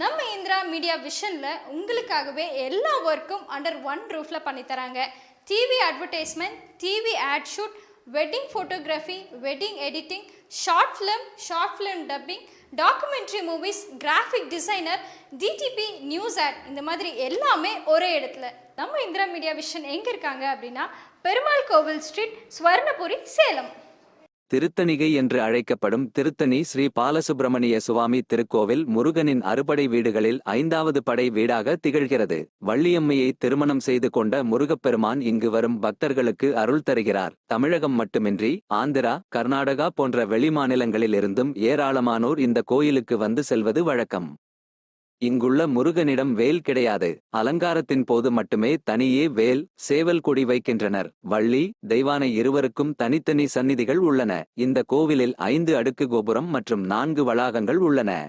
நம்ம இந்திரா மீடியா விஷனில் உங்களுக்காகவே எல்லா ஒர்க்கும் அண்டர் ஒன் ரூஃபில் பண்ணித்தராங்க. TV advertisement TV ad shoot wedding photography wedding editing short film short film dubbing documentary movies graphic designer DTP news ad இந்த மாதிரி எல்லாமே ஒரே இடத்துல. நம்ம இந்திரா மீடியா விஷன் எங்கே இருக்காங்க அப்படின்னா பெருமாள் கோவில் ஸ்ட்ரீட் ஸ்வர்ணபுரி சேலம். திருத்தணிகை என்று அழைக்கப்படும் திருத்தணி ஸ்ரீ பாலசுப்பிரமணிய சுவாமி திருக்கோவில் முருகனின் அறுபடை வீடுகளில் ஐந்தாவது படை வீடாக திகழ்கிறது. வள்ளியம்மையை திருமணம் செய்து கொண்ட முருகப்பெருமான் இங்கு வரும் பக்தர்களுக்கு அருள் தருகிறார். தமிழகம் மட்டுமின்றி ஆந்திரா கர்நாடகா போன்ற வெளிமாநிலங்களிலிருந்தும் ஏராளமானோர் இந்த கோயிலுக்கு வந்து செல்வது வழக்கம். இங்குள்ள முருகனிடம் வேல் கிடையாது. அலங்காரத்தின் போது மட்டுமே தனியே வேல் சேவல் கொடி வைக்கின்றனர். வள்ளி தெய்வானை இருவருக்கும் தனித்தனி சந்நிதிகள் உள்ளன. இந்த கோவிலில் ஐந்து அடுக்கு கோபுரம் மற்றும் நான்கு வளாகங்கள் உள்ளன.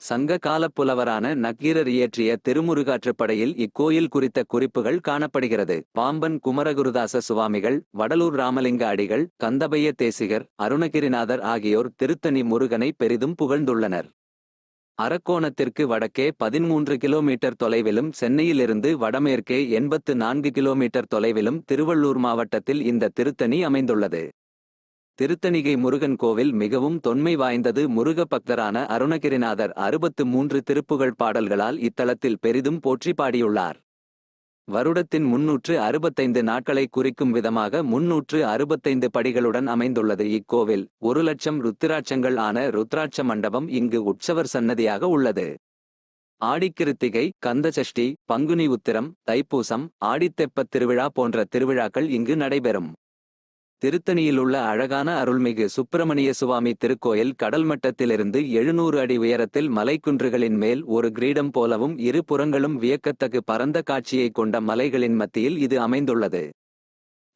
சங்க காலப் புலவரான நக்கீரர் இயற்றிய திருமுருகாற்றுப்படையில் இக்கோயில் குறித்த குறிப்புகள் காணப்படுகிறது. பாம்பன் குமரகுருதாச சுவாமிகள் வடலூர் ராமலிங்க அடிகள் கந்தபைய தேசிகர் அருணகிரிநாதர் ஆகியோர் திருத்தணி முருகனை பெரிதும் புகழ்ந்துள்ளனர். அரக்கோணத்திற்கு வடக்கே பதிமூன்று கிலோமீட்டர் தொலைவிலும் சென்னையிலிருந்து வடமேற்கே எண்பத்து நான்கு கிலோமீட்டர் தொலைவிலும் திருவள்ளூர் மாவட்டத்தில் இந்த திருத்தணி அமைந்துள்ளது. திருத்தணிகை முருகன் கோவில் மிகவும் தொன்மை வாய்ந்தது. முருக பக்தரான அருணகிரிநாதர் அறுபத்து மூன்று திருப்புகழ் பாடல்களால் இத்தலத்தில் பெரிதும் போற்றி பாடியுள்ளார். வருடத்தின் முன்னூற்று அறுபத்தைந்து நாட்களை குறிக்கும் விதமாக முன்னூற்று அறுபத்தைந்து படிகளுடன் அமைந்துள்ளது. இக்கோவில் ஒரு லட்சம் ருத்திராட்சங்கள் ஆன ருத்ராட்ச மண்டபம் இங்கு உற்சவர் சன்னதியாக உள்ளது. ஆடிக்கிருத்திகை கந்தசஷ்டி பங்குனி உத்திரம் தைப்பூசம் ஆடித்தெப்பத் திருவிழா போன்ற திருவிழாக்கள் இங்கு நடைபெறும். திருத்தணியிலுள்ள அழகான அருள்மிகு சுப்பிரமணிய சுவாமி திருக்கோயில் கடல் மட்டத்திலிருந்து எழுநூறு அடி உயரத்தில் மலைக்குன்றுகளின் மேல் ஒரு கிரீடம் போலவும் இரு புறங்களும் வியக்கத்தகு பரந்த காட்சியை கொண்ட மலைகளின் மத்தியில் இது அமைந்துள்ளது.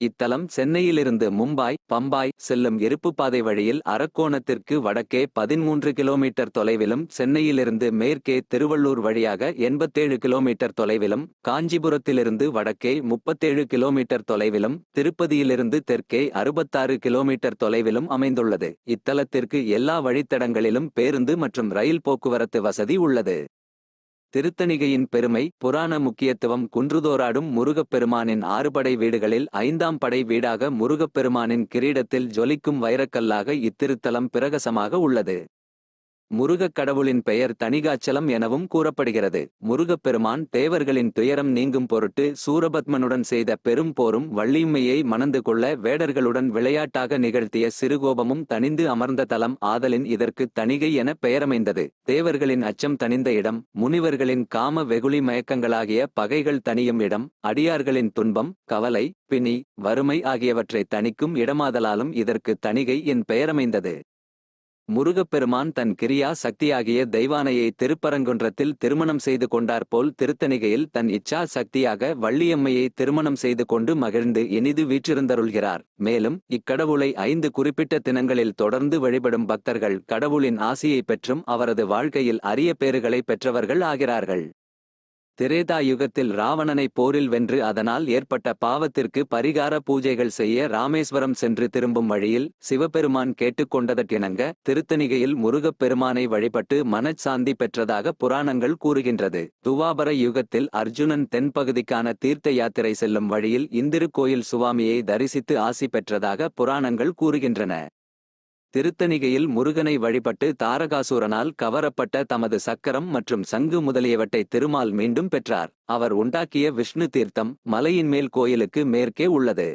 இத்தலம் சென்னையிலிருந்து மும்பாய் பம்பாய் செல்லும் எருப்புப்பாதை வழியில் அரக்கோணத்திற்கு வடக்கே பதிமூன்று கிலோமீட்டர் தொலைவிலும் சென்னையிலிருந்து மேற்கே திருவள்ளூர் வழியாக எண்பத்தேழு கிலோமீட்டர் தொலைவிலும் காஞ்சிபுரத்திலிருந்து வடக்கே முப்பத்தேழு கிலோமீட்டர் தொலைவிலும் திருப்பதியிலிருந்து தெற்கே அறுபத்தாறு கிலோமீட்டர் தொலைவிலும் அமைந்துள்ளது. இத்தலத்திற்கு எல்லா வழித்தடங்களிலும் பேருந்து மற்றும் ரயில் போக்குவரத்து வசதி உள்ளது. திருத்தணிகையின் பெருமை புராண முக்கியத்துவம் குன்றுதோராடும் முருகப்பெருமானின் ஆறுபடை வீடுகளில் ஐந்தாம் படை வீடாக முருகப்பெருமானின் கிரீடத்தில் ஜொலிக்கும் வைரக்கல்லாக இத்திருத்தலம் பிரகசமாக உள்ளது. முருகக் கடவுளின் பெயர் தணிகாச்சலம் எனவும் கூறப்படுகிறது. முருகப்பெருமான் தேவர்களின் துயரம் நீங்கும் பொருட்டு சூரபத்மனுடன் செய்த பெரும் போரும் வள்ளியும்மையை மணந்து கொள்ள வேடர்களுடன் விளையாட்டாக நிகழ்த்திய சிறுகோபமும் தணிந்து அமர்ந்த தலம் ஆதலின் இதற்கு தணிகை என பெயரமைந்தது. தேவர்களின் அச்சம் தணிந்த இடம் முனிவர்களின் காம வெகுளி மயக்கங்களாகிய பகைகள் தணியும் இடம் அடியார்களின் துன்பம் கவலை பிணி வறுமை ஆகியவற்றை தணிக்கும் இடமாதலாலும் இதற்கு தணிகை என் பெயரமைந்தது. முருகப்பெருமான் தன் கிரியா சக்தியாகிய தெய்வானையை திருப்பரங்குன்றத்தில் திருமணம் செய்து கொண்டாற்போல் திருத்தணிகையில் தன் இச்சா சக்தியாக வள்ளியம்மையை திருமணம் செய்து கொண்டு மகிழ்ந்து இனிது வீற்றிருந்தருள்கிறார். மேலும் இக்கடவுளை ஐந்து குறிப்பிட்ட தினங்களில் தொடர்ந்து வழிபடும் பக்தர்கள் கடவுளின் ஆசியை பெற்றும் அவரது வாழ்க்கையில் அரிய பேறுகளை பெற்றவர்கள் ஆகிறார்கள். திரேதா யுகத்தில் ராவணனை போரில் வென்று அதனால் ஏற்பட்ட பாவத்திற்கு பரிகார பூஜைகள் செய்ய ராமேஸ்வரம் சென்று திரும்பும் வழியில் சிவபெருமான் கேட்டுக்கொண்டதற்கிணங்க திருத்தணிகையில் முருகப் பெருமானை வழிபட்டு மனச்சாந்தி பெற்றதாக புராணங்கள் கூறுகின்றது. துவாபர யுகத்தில் அர்ஜுனன் தென்பகுதிக்கான தீர்த்த யாத்திரை செல்லும் வழியில் இந்திருக்கோயில் சுவாமியை தரிசித்து ஆசி பெற்றதாக புராணங்கள் கூறுகின்றன. திருத்தணிகையில் முருகனை வழிபட்டு தாரகாசூரனால் கவரப்பட்ட தமது சக்கரம் மற்றும் சங்கு முதலியவற்றை திருமால் மீண்டும் பெற்றார். அவர் உண்டாக்கிய விஷ்ணு தீர்த்தம் மலையின் மேல் கோயிலுக்கு மேற்கே உள்ளது.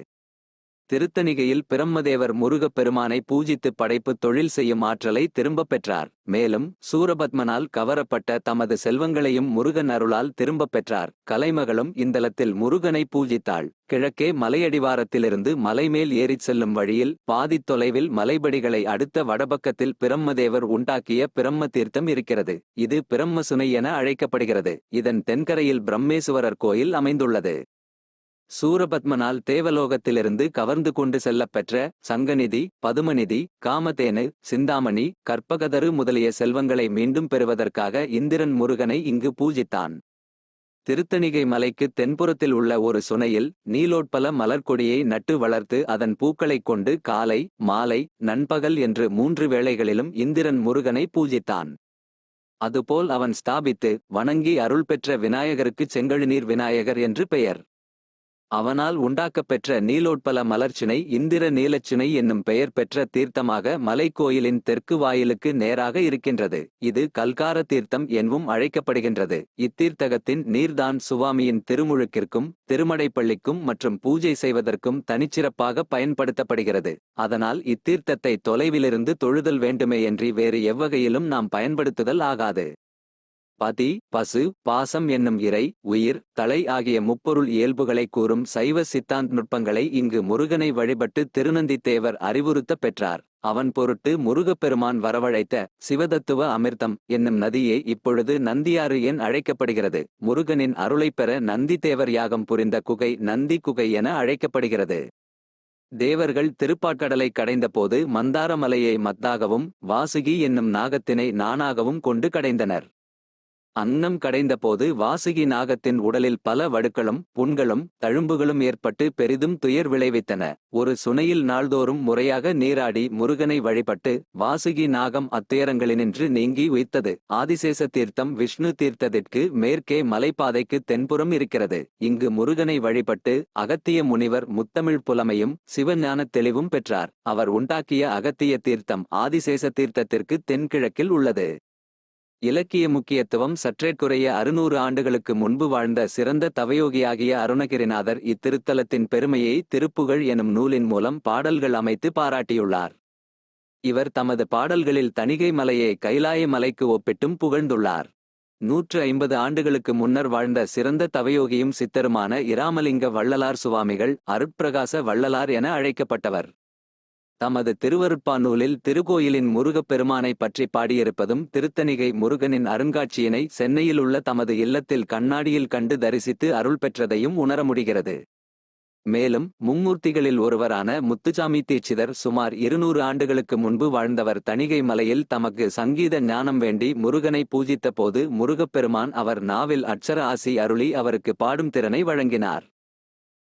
திருத்தணிகையில் பிரம்மதேவர் முருகப் பெருமானை பூஜித்து படைப்பு தொழில் செய்யும் ஆற்றலை திரும்பப் பெற்றார். மேலும் சூரபத்மனால் கவரப்பட்ட தமது செல்வங்களையும் முருகன் அருளால் திரும்பப் பெற்றார். கலைமகளும் இந்தலத்தில் முருகனை பூஜித்தாள். கிழக்கே மலையடிவாரத்திலிருந்து மலைமேல் ஏறிச் செல்லும் வழியில் பாதித் தொலைவில் மலைபடிகளை அடுத்த வடபக்கத்தில் பிரம்மதேவர் உண்டாக்கிய பிரம்ம தீர்த்தம் இருக்கிறது. இது பிரம்மசுனை என அழைக்கப்படுகிறது. இதன் தென்கரையில் பிரம்மேசுவரர் கோயில் அமைந்துள்ளது. சூரபத்மனால் தேவலோகத்திலிருந்து கவர்ந்து கொண்டு செல்லப்பெற்ற சங்கநிதி பதுமநிதி காமதேனு சிந்தாமணி கற்பகதரு முதலிய செல்வங்களை மீண்டும் பெறுவதற்காக இந்திரன் முருகனை இங்கு பூஜித்தான். திருத்தணிகை மலைக்கு தென்புறத்தில் உள்ள ஒரு சுனையில் நீலோட்பல மலர்க்கொடியை நட்டு வளர்த்து அதன் பூக்களைக் கொண்டு காலை மாலை நண்பகல் என்று மூன்று வேளைகளிலும் இந்திரன் முருகனை பூஜித்தான். அதுபோல் அவன் ஸ்தாபித்து வணங்கி அருள் பெற்ற விநாயகருக்குச் செங்கழுநீர் விநாயகர் என்று பெயர். அவனால் உண்டாக்கப்பெற்ற நீலோட்பல மலர்ச்சினை இந்திர நீலச்சினை என்னும் பெயர் பெற்ற தீர்த்தமாக மலைக்கோயிலின் தெற்கு வாயிலுக்கு நேராக இருக்கின்றது. இது கல்கார தீர்த்தம் எனவும் அழைக்கப்படுகின்றது. இத்தீர்த்தகத்தின் நீர்தான் சுவாமியின் திருமுழுக்கிற்கும் திருமடைப்பள்ளிக்கும் மற்றும் பூஜை செய்வதற்கும் தனிச்சிறப்பாக பயன்படுத்தப்படுகிறது. அதனால் இத்தீர்த்தத்தை தொலைவிலிருந்து தொழுதல் வேண்டுமே என்று வேறு எவ்வகையிலும் நாம் பயன்படுத்துதல் ஆகாது. பதி பசு பாசம் என்னும் இறை உயிர் தலை ஆகிய முப்பொருள் இயல்புகளை கூறும் சைவ சித்தாந்த் நுட்பங்களை இங்கு முருகனை வழிபட்டு திருநந்தித்தேவர் அறிவுறுத்தப் பெற்றார். அவன் பொருட்டு முருகப்பெருமான் வரவழைத்த சிவதத்துவ அமிர்தம் என்னும் நதியே இப்பொழுது நந்தியாறு என் அழைக்கப்படுகிறது. முருகனின் அருளைப் பெற நந்திதேவர் யாகம் புரிந்த குகை நந்தி குகை என அழைக்கப்படுகிறது. தேவர்கள் திருப்பாற்கடலை கடைந்தபோது மந்தாரமலையை மத்தாகவும் வாசுகி என்னும் நாகத்தினை நானாகவும் கொண்டு கடைந்தனர். அன்னம் கடைந்தபோது வாசுகி நாகத்தின் உடலில் பல வடுக்களும் புண்களும் தழும்புகளும் ஏற்பட்டு பெரிதும் துயர் விளைவித்தன. ஒரு சுனையில் நாள்தோறும் முறையாக நீராடி முருகனை வழிபட்டு வாசுகி நாகம் அத்துயரங்களினின்று நீங்கி உய்த்தது. ஆதிசேஷ தீர்த்தம் விஷ்ணு தீர்த்தத்திற்கு மேற்கே மலைப்பாதைக்கு தென்புறம் இருக்கிறது. இங்கு முருகனை வழிபட்டு அகத்திய முனிவர் முத்தமிழ் புலமையும் சிவஞானத் தெளிவும் பெற்றார். அவர் உண்டாக்கிய அகத்திய தீர்த்தம் ஆதிசேஷ தீர்த்தத்திற்கு தென்கிழக்கில் உள்ளது. இலக்கிய முக்கியத்துவம் சற்றேற்குறைய அறுநூறு ஆண்டுகளுக்கு முன்பு வாழ்ந்த சிறந்த தவயோகியாகிய அருணகிரிநாதர் இத்திருத்தலத்தின் பெருமையை திருப்புகழ் எனும் நூலின் மூலம் பாடல்கள் அமைத்து பாராட்டியுள்ளார். இவர் தமது பாடல்களில் தணிகை மலையை கைலாய மலைக்கு ஒப்பிட்டும் புகழ்ந்துள்ளார். நூற்று ஐம்பது ஆண்டுகளுக்கு முன்னர் வாழ்ந்த சிறந்த தவயோகியும் சித்தருமான இராமலிங்க வள்ளலார் சுவாமிகள் அருட்பிரகாச வள்ளலார் என அழைக்கப்பட்டவர். தமது திருவருட்பா நூலில் திருக்கோயிலின் முருகப்பெருமானை பற்றி பாடியிருப்பதும் திருத்தணிகை முருகனின் அருங்காட்சியினை சென்னையில் உள்ள தமது இல்லத்தில் கண்ணாடியில் கண்டு தரிசித்து அருள் பெற்றதையும் உணர முடிகிறது. மேலும் மும்மூர்த்திகளில் ஒருவரான முத்துசாமி தீட்சிதர் சுமார் இருநூறு ஆண்டுகளுக்கு முன்பு வாழ்ந்தவர் தணிகை மலையில் தமக்கு சங்கீத ஞானம் வேண்டி முருகனை பூஜித்த போது முருகப்பெருமான் அவர் நாவில் அட்சர ஆசி அருளி அவருக்கு பாடும் திறனை வழங்கினார்.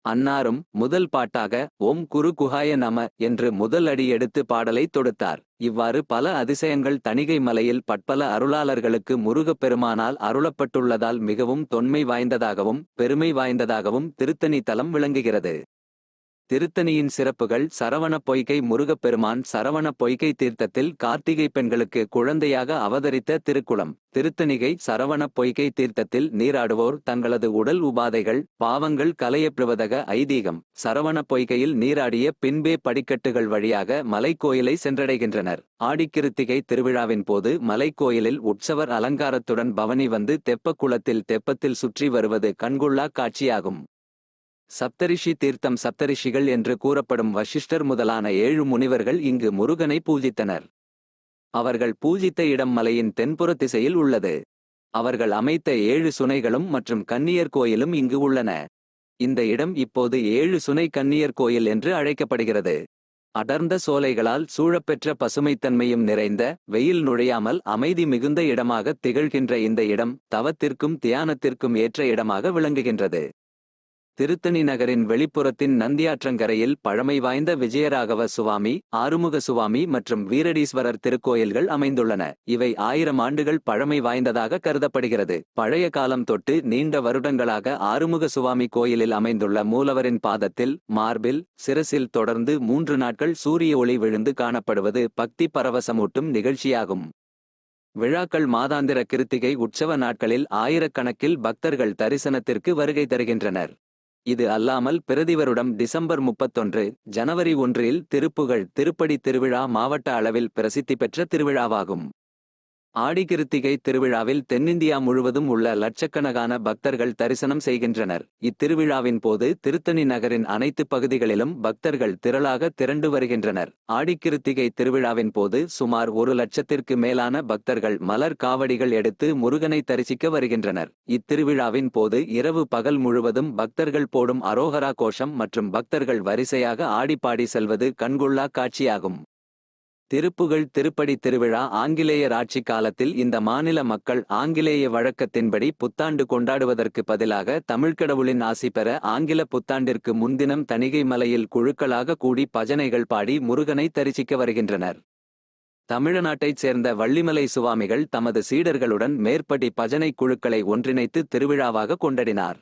அன்னாரும் முதல் பாட்டாக ஓம் குரு குஹாய நம என்று முதல் அடி எடுத்து பாடலை தொடுத்தார். இவ்வாறு பல அதிசயங்கள் தணிகை மலையில் பட்பல அருளாளர்களுக்கு முருகப் பெருமானால் அருளப்பட்டுள்ளதால் மிகவும் தொன்மை வாய்ந்ததாகவும் பெருமை வாய்ந்ததாகவும் திருத்தணி தலம் விளங்குகிறது. திருத்தணியின் சிறப்புகள் சரவண பொய்கை முருகப்பெருமான் சரவண பொய்கை தீர்த்தத்தில் கார்த்திகை பெண்களுக்கு குழந்தையாக அவதரித்த திருக்குளம். திருத்தணிகை சரவண பொய்கை தீர்த்தத்தில் நீராடுவோர் தங்களது உடல் உபாதைகள் பாவங்கள் கலையப்படுவதக ஐதீகம். சரவண பொய்கையில் நீராடிய பின்பே படிக்கட்டுகள் வழியாக மலைக்கோயிலை சென்றடைகின்றனர். ஆடிக்கிருத்திகை திருவிழாவின் போது மலைக்கோயிலில் உற்சவர் அலங்காரத்துடன் பவனி வந்து தெப்பக்குளத்தில் தெப்பத்தில் சுற்றி வருவது கண்கொள்ளா காட்சியாகும். சப்தரிஷி தீர்த்தம் சப்தரிஷிகள் என்று கூறப்படும் வசிஷ்டர் முதலான ஏழு முனிவர்கள் இங்கு முருகனை பூஜித்தனர். அவர்கள் பூஜித்த இடம் மலையின் தென்புற திசையில் உள்ளது. அவர்கள் அமைத்த ஏழு சுனைகளும் மற்றும் கன்னியர் கோயிலும் இங்கு உள்ளன. இந்த இடம் இப்போது ஏழு சுனை கன்னியர் கோயில் என்று அழைக்கப்படுகிறது. அடர்ந்த சோலைகளால் சூழப்பெற்ற பசுமைத்தன்மையும் நிறைந்த வெயில் நுழையாமல் அமைதி மிகுந்த இடமாக திகழ்கின்ற இந்த இடம் தவத்திற்கும் தியானத்திற்கும் ஏற்ற இடமாக விளங்குகின்றது. திருத்தணி நகரின் வெளிப்புறத்தின் நந்தியாற்றங்கரையில் பழமை வாய்ந்த விஜயராகவ சுவாமி ஆறுமுக சுவாமி மற்றும் வீரடீஸ்வரர் திருக்கோயில்கள் அமைந்துள்ளன. இவை ஆயிரம் ஆண்டுகள் பழமை வாய்ந்ததாக கருதப்படுகிறது. பழைய காலம் தொட்டு நீண்ட வருடங்களாக ஆறுமுக சுவாமி கோயிலில் அமைந்துள்ள மூலவரின் பாதத்தில் மார்பில் சிரசில் தொடர்ந்து மூன்று நாட்கள் சூரிய ஒளி விழுந்து காணப்படுவது பக்தி பரவசமூட்டும் நிகழ்ச்சியாகும். விழாக்கள் மாதாந்திர கிருத்திகை உற்சவ நாட்களில் ஆயிரக்கணக்கில் பக்தர்கள் தரிசனத்திற்கு வருகை தருகின்றனர். இது அல்லாமல் பிரதிவருடம் டிசம்பர் முப்பத்தொன்று ஜனவரி ஒன்றில் திருப்புகழ் திருப்படி திருவிழா மாவட்ட அளவில் பிரசித்தி பெற்ற திருவிழாவாகும். ஆடிகிருத்திகை திருவிழாவில் தென்னிந்தியா முழுவதும் உள்ள லட்சக்கணக்கான பக்தர்கள் தரிசனம் செய்கின்றனர். இத்திருவிழாவின் போது திருத்தணி நகரின் அனைத்து பகுதிகளிலும் பக்தர்கள் திரளாக திரண்டு வருகின்றனர். ஆடிக்கிருத்திகை திருவிழாவின் போது சுமார் ஒரு லட்சத்திற்கு மேலான பக்தர்கள் மலர் காவடிகள் எடுத்து முருகனை தரிசிக்க வருகின்றனர். இத்திருவிழாவின் போது இரவு பகல் முழுவதும் பக்தர்கள் போடும் அரோகரா கோஷம் மற்றும் பக்தர்கள் வரிசையாக ஆடிப்பாடி செல்வது கண்கொள்ளா காட்சியாகும். திருப்புகழ் திருப்படி திருவிழா ஆங்கிலேயர் ஆட்சி காலத்தில் இந்த மாநில மக்கள் ஆங்கிலேய வழக்கத்தின்படி புத்தாண்டு கொண்டாடுவதற்கு பதிலாக தமிழ்கடவுளின் ஆசி பெற ஆங்கில புத்தாண்டிற்கு முன்தினம் தணிகை மலையில் குழுக்களாக கூடி பஜனைகள் பாடி முருகனை தரிசிக்க வருகின்றனர். தமிழ்நாட்டைச் சேர்ந்த வள்ளிமலை சுவாமிகள் தமது சீடர்களுடன் மேற்படி பஜனை குழுக்களை ஒன்றிணைத்து திருவிழாவாக கொண்டாடினார்.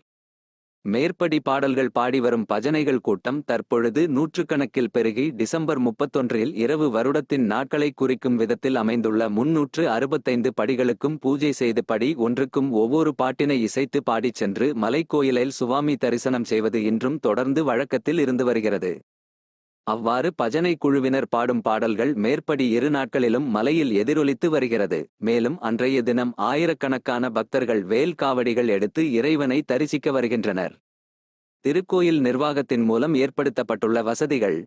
மேற்படி பாடல்கள் பாடிவரும் பஜனைகள் கூட்டம் தற்பொழுது நூற்றுக்கணக்கில் பெருகி டிசம்பர் முப்பத்தொன்றில் இரவு வருடத்தின் நாட்களை குறிக்கும் விதத்தில் அமைந்துள்ள முன்னூற்று அறுபத்தைந்து படிகளுக்கும் பூஜை செய்து படி ஒன்றுக்கும் ஒவ்வொரு பாட்டினை இசைத்து பாடிச் சென்று மலைக்கோயிலில் சுவாமி தரிசனம் செய்வது இன்றும் தொடர்ந்து வழக்கத்தில் இருந்து வருகிறது. அவ்வாறு பஜனை குழுவினர் பாடும் பாடல்கள் மேற்படி இரு நாட்களிலும் மலையில் எதிரொலித்து வருகிறது. மேலும் அன்றைய தினம் ஆயிரக்கணக்கான பக்தர்கள் வேல் காவடிகள் எடுத்து இறைவனை தரிசிக்க வருகின்றனர். திருக்கோயில் நிர்வாகத்தின் மூலம் ஏற்படுத்தப்பட்டுள்ள வசதிகள்.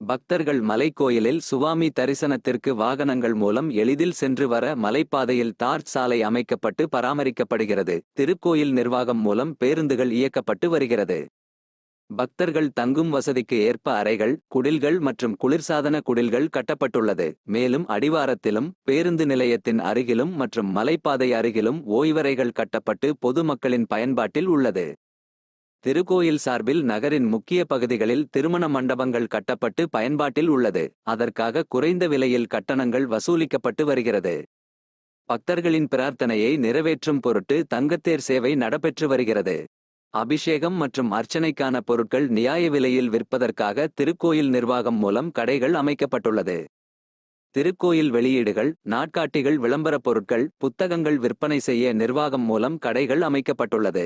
பக்தர்கள் மலைக்கோயிலில் சுவாமி தரிசனத்திற்கு வாகனங்கள் மூலம் எளிதில் சென்று வர மலைப்பாதையில் தார் சாலை அமைக்கப்பட்டு பராமரிக்கப்படுகிறது. திருக்கோயில் நிர்வாகம் மூலம் பேருந்துகள் இயக்கப்பட்டு வருகிறது. பக்தர்கள் தங்கும் வசதிக்கு ஏற்ப அறைகள் குடில்கள் மற்றும் குளிர்சாதன குடில்கள் கட்டப்பட்டுள்ளது. மேலும் அடிவாரத்திலும் பேருந்து நிலையத்தின் அருகிலும் மற்றும் மலைப்பாதை அருகிலும் ஓய்வறைகள் கட்டப்பட்டு பொதுமக்களின் பயன்பாட்டில் உள்ளது. திருக்கோயில் சார்பில் நகரின் முக்கிய பகுதிகளில் திருமண மண்டபங்கள் கட்டப்பட்டு பயன்பாட்டில் உள்ளது. அதற்காக குறைந்த விலையில் கட்டணங்கள் வசூலிக்கப்பட்டு வருகிறது. பக்தர்களின் பிரார்த்தனையை நிறைவேற்றும் பொருட்டு தங்கத்தேர் சேவை நடைபெற்று வருகிறது. அபிஷேகம் மற்றும் அர்ச்சனைக்கான பொருட்கள் நியாய விலையில் விற்பதற்காக திருக்கோயில் நிர்வாகம் மூலம் கடைகள் அமைக்கப்பட்டுள்ளது. திருக்கோயில் வெளியீடுகள் நாட்காட்டிகள் விளம்பரப் பொருட்கள் புத்தகங்கள் விற்பனை செய்ய நிர்வாகம் மூலம் கடைகள் அமைக்கப்பட்டுள்ளது.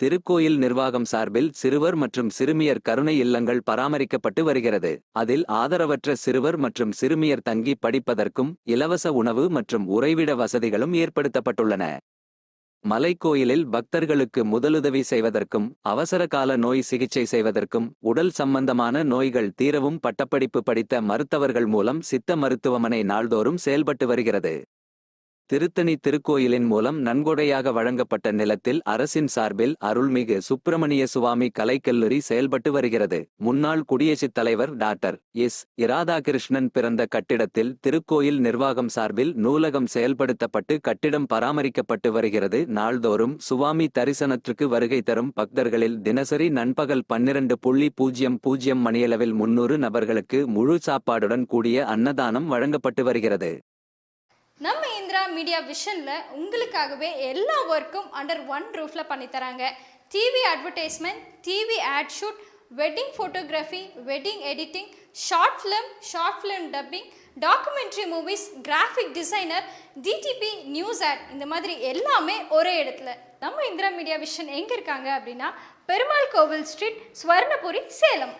திருக்கோயில் நிர்வாகம் சார்பில் சிறுவர் மற்றும் சிறுமியர் கருணை இல்லங்கள் பராமரிக்கப்பட்டு வருகிறது. அதில் ஆதரவற்ற சிறுவர் மற்றும் சிறுமியர் தங்கி படிப்பதற்கும் இலவச உணவு மற்றும் உறைவிட வசதிகளும் ஏற்படுத்தப்பட்டுள்ளன. மலைக்கோயிலில் பக்தர்களுக்கு முதலுதவி செய்வதற்கும் அவசரகால நோய் சிகிச்சை செய்வதற்கும் உடல் சம்பந்தமான நோய்கள் தீரவும் பட்டப்படிப்பு படித்த மருத்துவர்கள் மூலம் சித்த மருத்துவமனை நாள்தோறும் செயல்பட்டு வருகிறது. திருத்தணி திருக்கோயிலின் மூலம் நன்கொடையாக வழங்கப்பட்ட நிலத்தில் அரசின் சார்பில் அருள்மிகு சுப்பிரமணிய சுவாமி கலைக்கல்லூரி செயல்பட்டு வருகிறது. முன்னாள் குடியரசுத் தலைவர் டாக்டர் எஸ். இராதாகிருஷ்ணன் பிறந்த கட்டிடத்தில் திருக்கோயில் நிர்வாகம் சார்பில் நூலகம் செயல்படுத்தப்பட்டு கட்டிடம் பராமரிக்கப்பட்டு வருகிறது. நாள்தோறும் சுவாமி தரிசனத்திற்கு வருகை தரும் பக்தர்களில் தினசரி நண்பகல் பன்னிரண்டு புள்ளி பூஜ்ஜியம் பூஜ்ஜியம் மணியளவில் முன்னூறு நபர்களுக்கு முழு சாப்பாடுடன் கூடிய அன்னதானம் வழங்கப்பட்டு வருகிறது. நம்ம இந்திரா மீடியா விஷனில் உங்களுக்காகவே எல்லா ஒர்க்கும் அண்டர் ஒன் ரூஃபில் பண்ணித்தராங்க. TV advertisement TV ad shoot wedding photography wedding editing short film short film dubbing documentary movies graphic designer DTP news ad இந்த மாதிரி எல்லாமே ஒரே இடத்துல. நம்ம இந்திரா மீடியா விஷன் எங்கே இருக்காங்க அப்படின்னா பெருமாள் கோவில் ஸ்ட்ரீட் ஸ்வர்ணபுரி சேலம்.